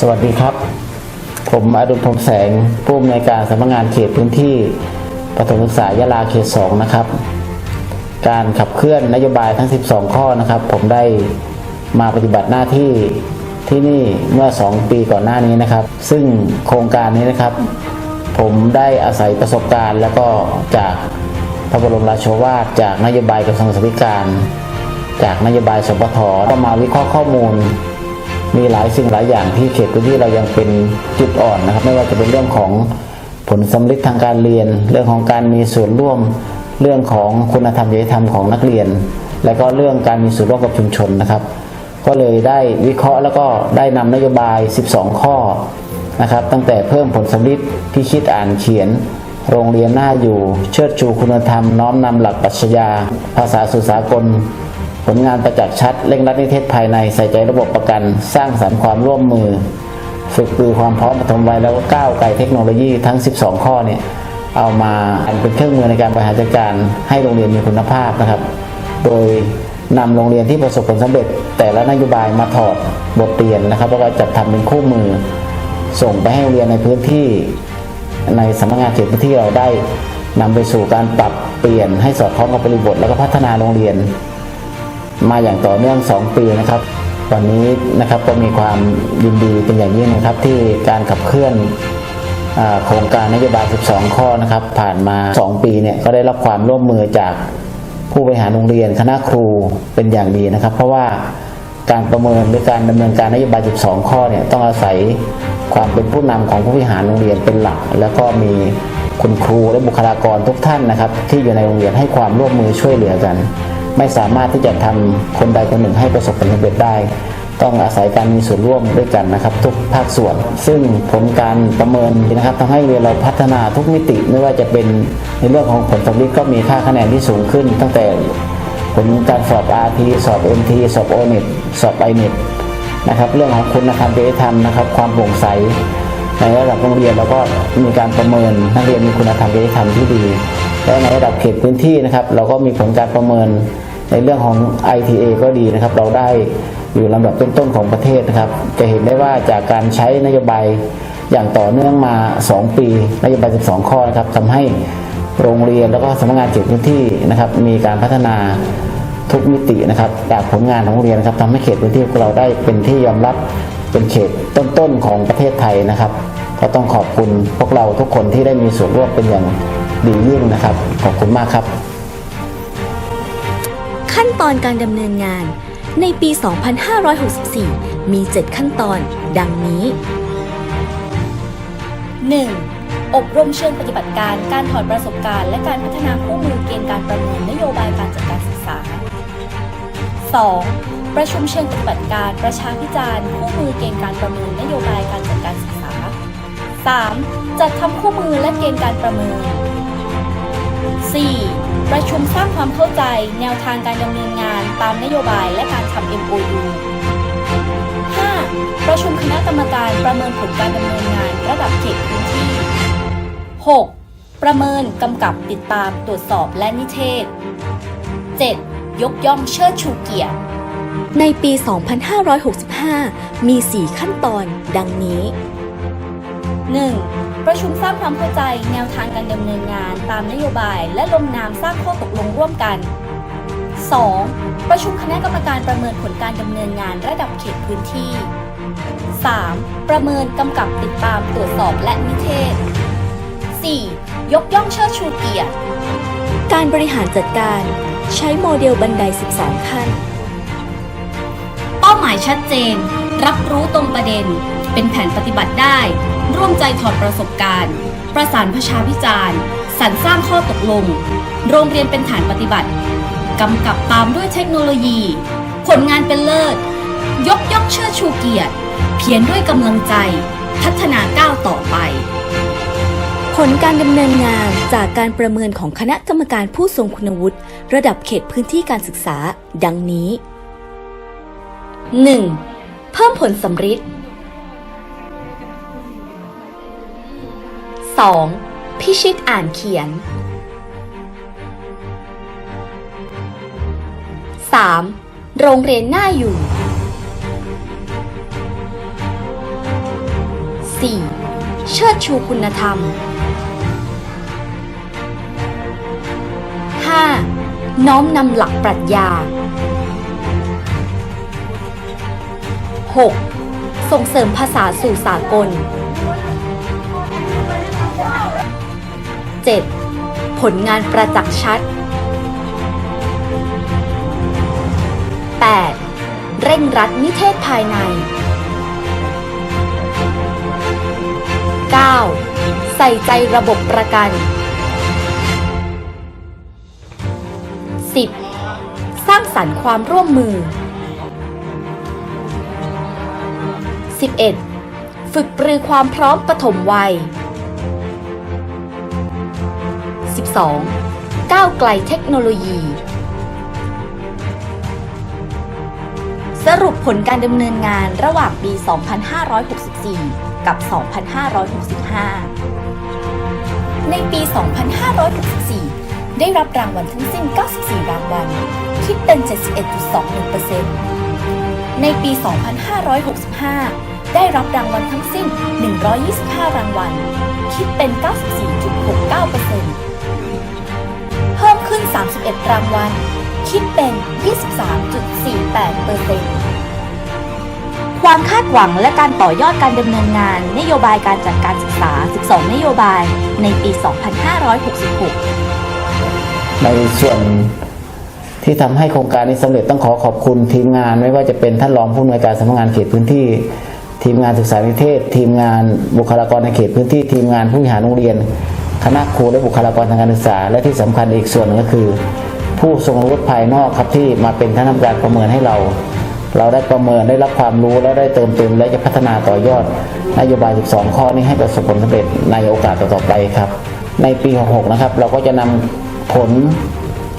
สวัสดีครับ ผมอดุลพรมแสงผู้อำนวยการสำนักงานเขตพื้นที่ประถมศึกษายะลาเขตสองนะครับ การขับเคลื่อนนโยบายทั้ง 12 ข้อนะครับ ผมได้มาปฏิบัติหน้าที่ที่นี่เมื่อ 2 ปีก่อนหน้านี้นะครับ ซึ่งโครงการนี้นะครับ ผมได้อาศัยประสบการณ์แล้วก็จากพระบรมราโชวาทจากนโยบายกระทรวงศึกษาธิการ จากนโยบายสปทก็มาวิเคราะห์ข้อมูล มีหลายสิ่งหลายอย่างที่เขตพื้นที่เรายังเป็นจุดอ่อนนะครับ ไม่ว่าจะเป็นเรื่องของผลสำลิดทางการเรียน เรื่องของการมีส่วนร่วม เรื่องของคุณธรรมจริยธรรมของนักเรียน และก็เรื่องการมีส่วนร่วมกับชุมชนนะครับ ก็เลยได้วิเคราะห์แล้วก็ได้นำนโยบาย 12 ข้อนะครับ ตั้งแต่เพิ่มผลสำลิดที่คิดอ่านเขียน โรงเรียนหน้าอยู่ เชิดชูคุณธรรม น้อมนำหลักปรัชญา ภาษาสื่อสากล ผลงานประจักษ์ชัดเร่งรัดนิเทศภายในใส่ใจระบบประกัน สร้างสรรค์ความร่วมมือ ฝึกปือความพร้อมปฐมวัยแล้วก็ก้าวไกลเทคโนโลยีทั้ง 12 ข้อเนี่ยเอามาเป็นเครื่องมือในการบริหารจัดการให้โรงเรียนมีคุณภาพนะครับ โดยนำโรงเรียนที่ประสบผลสำเร็จ แต่ละนโยบายมาถอดบทเรียนนะครับแล้วก็จัดทำเป็นคู่มือ ส่งไปให้โรงเรียนในพื้นที่ ในสำนักงานเขตพื้นที่เราได้นำไปสู่การปรับเปลี่ยนให้สอดคล้องกับบริบท แล้วก็พัฒนาโรงเรียน มาอย่างต่อเนื่อง 2 ปีนะครับ วันนี้นะครับก็มีความยินดีเป็นอย่างยิ่งนะครับ ที่การขับเคลื่อนอโครงการนโยบาย 12 ข้อนะครับ ผ่านมา 2 ปีเนี่ยก็ได้รับความร่วมมือจากผู้บริหารโรงเรียนคณะครูเป็นอย่างดีนะครับ เพราะว่าการประเมินหรือการดำเนินการนโยบาย 12 ข้อเนี่ยต้องอาศัยความเป็นผู้นำของผู้บริหารโรงเรียนเป็นหลัก แล้วก็มีคุณครูและบุคลากรทุกท่านนะครับ ที่อยู่ในโรงเรียนให้ความร่วมมือช่วยเหลือกัน ไม่สามารถที่จะทำคนใดคนหนึ่งให้ประสบผลสำเร็จได้ ต้องอาศัยการมีส่วนร่วมด้วยกันนะครับ ทุกภาคส่วน ซึ่งผลการประเมินนะครับทำให้เรียนเราพัฒนาทุกมิติไม่ว่าจะเป็นในเรื่องของผลสำลิดก็มีค่าคะแนนที่สูงขึ้น ตั้งแต่ผลการสอบ RT สอบ MT สอบ o n e t สอบ i n e t นะครับเรื่องของคุณธรรมจริยธรรมนะครับความโปร่งใสในระดับโรงเรียนเราก็มีการประเมินนักเรียนมีคุณธรรมจริยธรรมที่ดี และในระดับเขตพื้นที่นะครับ เราก็มีผลการประเมิน ในเรื่องของ ITA ก็ดีนะครับ เราได้อยู่ลำดับต้นๆของประเทศนะครับ จะเห็นได้ว่าจากการใช้นโยบายอย่างต่อเนื่องมา 2 ปีนโยบาย 12 ข้อนะครับทำให้โรงเรียนแล้วก็สำนักงานเขตพื้นที่นะครับ มีการพัฒนาทุกมิตินะครับ จากผลงานของโรงเรียนนะครับทำให้เขตพื้นที่ของเราได้เป็นที่ยอมรับเป็นเขตต้นๆของประเทศไทยนะครับ ก็ต้องขอบคุณพวกเราทุกคนที่ได้มีส่วนร่วมเป็นอย่างดียิ่งนะครับ ขอบคุณมากครับ ขั้นตอนการดำเนินงาน ในปี 2564 มี 7 ขั้นตอน ดังนี้ 1. อบรมเชิงปฏิบัติการ การถอดประสบการณ์ และการพัฒนาคู่มือเกณฑ์การประเมินนโยบายการจัดการศึกษา 2. ประชุมเชิงปฏิบัติการ ประชาพิจารณ์คู่มือเกณฑ์การประเมินนโยบายการจัดการศึกษา 3. จัดทำคู่มือและเกณฑ์การประเมิน 4. ประชุมสร้างความเข้าใจแนวทางการดำเนินงานตามนโยบายและการทำ MOU 5. ประชุมคณะกรรมการประเมินผลการดำเนินงานระดับเขตพื้นที่ 6. ประเมินกำกับติดตามตรวจสอบและนิเทศ 7. ยกย่องเชิดชูเกียรติ ในปี 2565 มี 4 ขั้นตอน ดังนี้ 1. ประชุมสร้างความเข้าใจแนวทางการดำเนินงานตามนโยบายและลงนามสร้างข้อตกลงร่วมกัน 2. ประชุมคณะกรรมการประเมินผลการดำเนินงานระดับเขตพื้นที่ 3. ประเมินกำกับติดตามตรวจสอบและนิเทศ 4. ยกย่องเชิดชูเกียรติ การบริหารจัดการใช้โมเดลบันได 12 ขั้น เป้าหมายชัดเจน รับรู้ตรงประเด็น เป็นแผนปฏิบัติได้ ร่วมใจถอดประสบการณ์ ประสานประชาพิจารณ์สรรสร้างข้อตกลง โรงเรียนเป็นฐานปฏิบัติ กำกับตามด้วยเทคโนโลยี ผลงานเป็นเลิศ ยกย่องเชิดชูเกียรติ เพียรด้วยกำลังใจ พัฒนาก้าวต่อไป ผลการดำเนินงานจากการประเมินของคณะกรรมการผู้ทรงคุณวุฒิ ระดับเขตพื้นที่การศึกษา ดังนี้ 1. เพิ่มผลสำฤท 2. พิชิตอ่านเขียน 3. โรงเรียนหน่าอยู่ 4. เชิดชูคุณธรรม 5. น้อมนำหลักปรัชญา 6. ส่งเสริมภาษาสู่สากล 7. ผลงานประจักษ์ชัด 8. เร่งรัดนิเทศภายใน 9. ใส่ใจระบบประกัน 10. สร้างสรรค์ความร่วมมือ 11. ฝึกปรือความพร้อมปฐมวัย 2ก้าวไกลเทคโนโลยี สรุปผลการดำเนินงานระหว่างปี 2564 กับ 2565 ในปี 2564 ได้รับรางวัลทั้งสิ้น 94 รางวัล คิดเป็น 71.21%ในปี 2565ได้รับรางวัลทั้งสิ้น 125 รางวัล คิดเป็น 94.69%เ31 รางวัล คิดเป็น 23.48%ความคาดหวังและการต่อยอดการดำเนินงาน นโยบายการจัดการศึกษา 12 นโยบายในปี 2566 ในส่วนที่ทำให้โครงการนี้สำเร็จต้องขอขอบคุณทีมงานไม่ว่าจะเป็นท่านรองผู้อำนวยการสำนักงานเขตพื้นที่ทีมงานศึกษานิเทศ ทีมงานบุคลากรในเขตพื้นที่ทีมงานผู้บริหารโรงเรียน คณะครูและบุคลากรทางการศึกษา และที่สำคัญอีกส่วนก็คือ ผู้ทรงอาวุธภายนอกครับที่มาเป็นท่านทำการประเมินให้เรา เราได้ประเมินได้รับความรู้แล้วได้เติมเต็มและจะพัฒนาต่อยอด นโยบาย 12 ข้อนี้ให้ประสบผลสำเร็จในโอกาสต่อๆไปครับ ในปี 66 นะครับ เราก็จะนำผล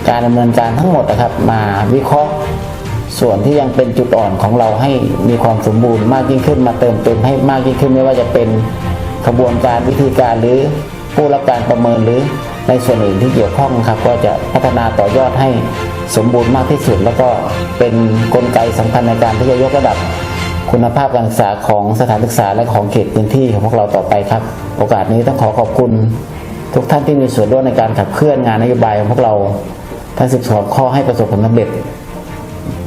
การดำเนินการทั้งหมดนะครับ มาวิเคราะห์ส่วนที่ยังเป็นจุดอ่อนของเราให้มีความสมบูรณ์มากยิ่งขึ้นมาเติมเต็มให้มากยิ่งขึ้นไม่ว่าจะเป็นขบวนการวิธีการหรือ ผู้รับการประเมินหรือในส่วนอื่นที่เกี่ยวข้องครับก็จะพัฒนาต่อยอดให้สมบูรณ์มากที่สุด แล้วก็เป็นนกลไกสำคัญในการที่จะยกระดับคุณภาพการศึกษาของสถานศึกษาและของเขตพื้นที่ของพวกเราต่อไปครับ โอกาสนี้ต้องขอขอบคุณทุกท่านที่มีส่วนร่วมในการขับเคลื่อนงานนโยบายของพวกเราทั้ง12ข้อให้ประสบผลสำเร็จ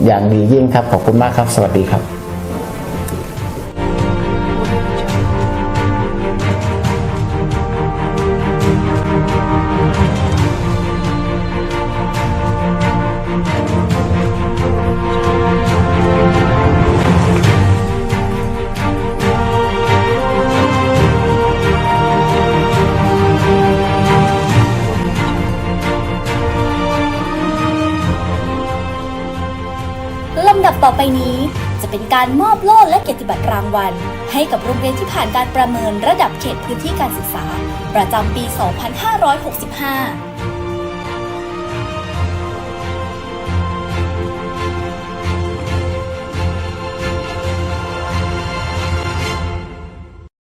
อย่างดียิ่งครับ ขอบคุณมากครับ สวัสดีครับ การมอบโล่และเกียรติบัตรรางวัล ให้กับโรงเรียนที่ผ่านการประเมินระดับเขตพื้นที่การศึกษา ประจำปี 2565